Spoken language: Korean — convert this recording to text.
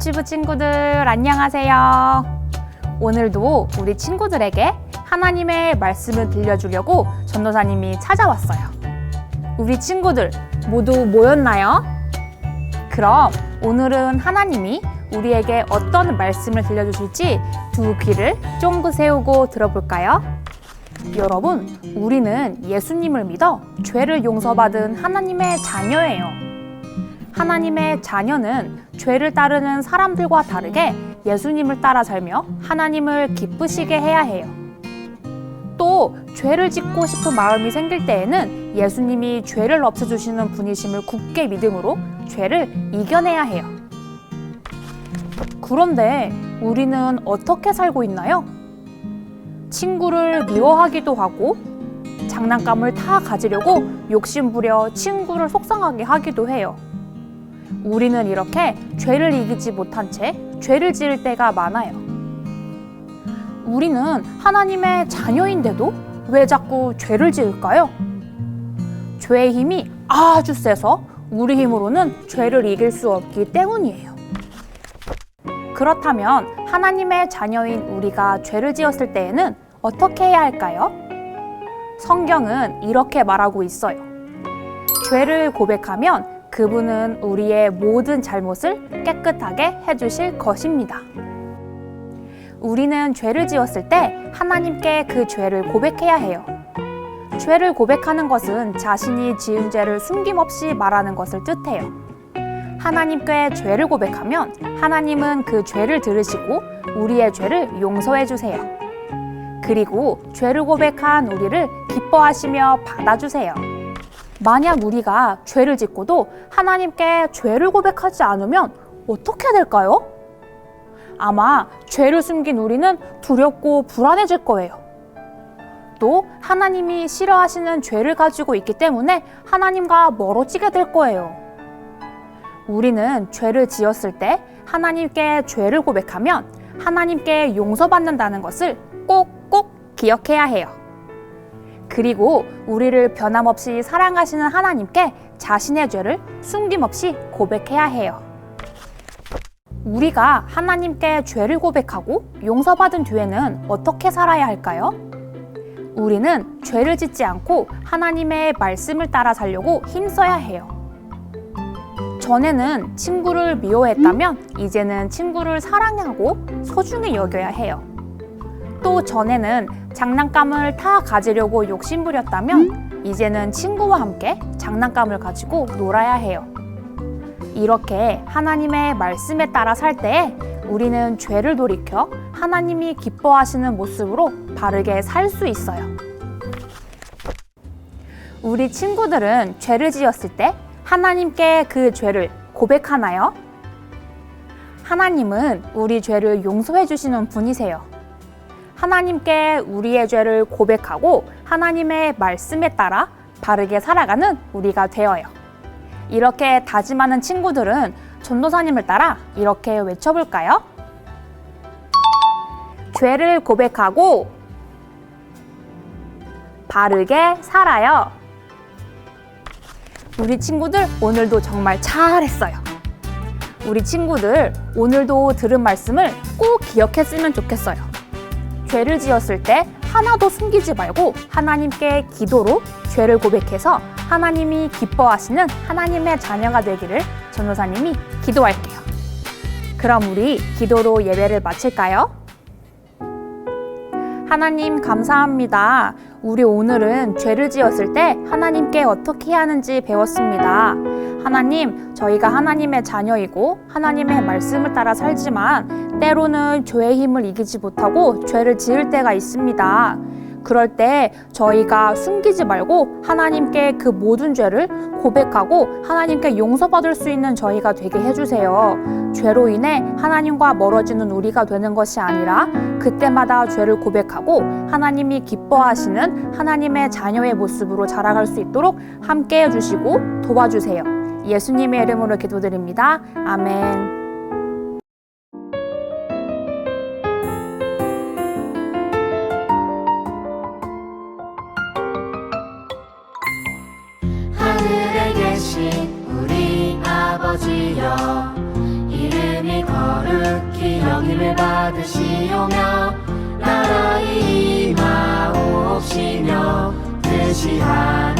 유치부 친구들 안녕하세요. 오늘도 우리 친구들에게 하나님의 말씀을 들려주려고 전도사님이 찾아왔어요. 우리 친구들 모두 모였나요? 그럼 오늘은 하나님이 우리에게 어떤 말씀을 들려주실지 두 귀를 쫑긋 세우고 들어볼까요? 여러분, 우리는 예수님을 믿어 죄를 용서받은 하나님의 자녀예요. 하나님의 자녀는 죄를 따르는 사람들과 다르게 예수님을 따라 살며 하나님을 기쁘시게 해야 해요. 또 죄를 짓고 싶은 마음이 생길 때에는 예수님이 죄를 없애주시는 분이심을 굳게 믿음으로 죄를 이겨내야 해요. 그런데 우리는 어떻게 살고 있나요? 친구를 미워하기도 하고 장난감을 다 가지려고 욕심부려 친구를 속상하게 하기도 해요. 우리는 이렇게 죄를 이기지 못한 채 죄를 지을 때가 많아요. 우리는 하나님의 자녀인데도 왜 자꾸 죄를 지을까요? 죄의 힘이 아주 세서 우리 힘으로는 죄를 이길 수 없기 때문이에요. 그렇다면 하나님의 자녀인 우리가 죄를 지었을 때에는 어떻게 해야 할까요? 성경은 이렇게 말하고 있어요. 죄를 고백하면 그분은 우리의 모든 잘못을 깨끗하게 해주실 것입니다. 우리는 죄를 지었을 때 하나님께 그 죄를 고백해야 해요. 죄를 고백하는 것은 자신이 지은 죄를 숨김없이 말하는 것을 뜻해요. 하나님께 죄를 고백하면 하나님은 그 죄를 들으시고 우리의 죄를 용서해 주세요. 그리고 죄를 고백한 우리를 기뻐하시며 받아주세요. 만약 우리가 죄를 짓고도 하나님께 죄를 고백하지 않으면 어떻게 될까요? 아마 죄를 숨긴 우리는 두렵고 불안해질 거예요. 또 하나님이 싫어하시는 죄를 가지고 있기 때문에 하나님과 멀어지게 될 거예요. 우리는 죄를 지었을 때 하나님께 죄를 고백하면 하나님께 용서받는다는 것을 꼭꼭 기억해야 해요. 그리고 우리를 변함없이 사랑하시는 하나님께 자신의 죄를 숨김없이 고백해야 해요. 우리가 하나님께 죄를 고백하고 용서받은 뒤에는 어떻게 살아야 할까요? 우리는 죄를 짓지 않고 하나님의 말씀을 따라 살려고 힘써야 해요. 전에는 친구를 미워했다면 이제는 친구를 사랑하고 소중히 여겨야 해요. 또 전에는 장난감을 다 가지려고 욕심부렸다면 이제는 친구와 함께 장난감을 가지고 놀아야 해요. 이렇게 하나님의 말씀에 따라 살 때에 우리는 죄를 돌이켜 하나님이 기뻐하시는 모습으로 바르게 살 수 있어요. 우리 친구들은 죄를 지었을 때 하나님께 그 죄를 고백하나요? 하나님은 우리 죄를 용서해 주시는 분이세요. 하나님께 우리의 죄를 고백하고 하나님의 말씀에 따라 바르게 살아가는 우리가 되어요. 이렇게 다짐하는 친구들은 전도사님을 따라 이렇게 외쳐볼까요? 죄를 고백하고 바르게 살아요. 우리 친구들 오늘도 정말 잘했어요. 우리 친구들 오늘도 들은 말씀을 꼭 기억했으면 좋겠어요. 죄를 지었을 때 하나도 숨기지 말고 하나님께 기도로 죄를 고백해서 하나님이 기뻐하시는 하나님의 자녀가 되기를 전도사님이 기도할게요. 그럼 우리 기도로 예배를 마칠까요? 하나님 감사합니다. 우리 오늘은 죄를 지었을 때 하나님께 어떻게 하는지 배웠습니다. 하나님, 저희가 하나님의 자녀이고 하나님의 말씀을 따라 살지만 때로는 죄의 힘을 이기지 못하고 죄를 지을 때가 있습니다. 그럴 때 저희가 숨기지 말고 하나님께 그 모든 죄를 고백하고 하나님께 용서받을 수 있는 저희가 되게 해주세요. 죄로 인해 하나님과 멀어지는 우리가 되는 것이 아니라 그때마다 죄를 고백하고 하나님이 기뻐하시는 하나님의 자녀의 모습으로 자라갈 수 있도록 함께 해주시고 도와주세요. 예수님의 이름으로 기도드립니다. 아멘. 힘을 받으시오며 나라의 임하옵시며 뜻이 하나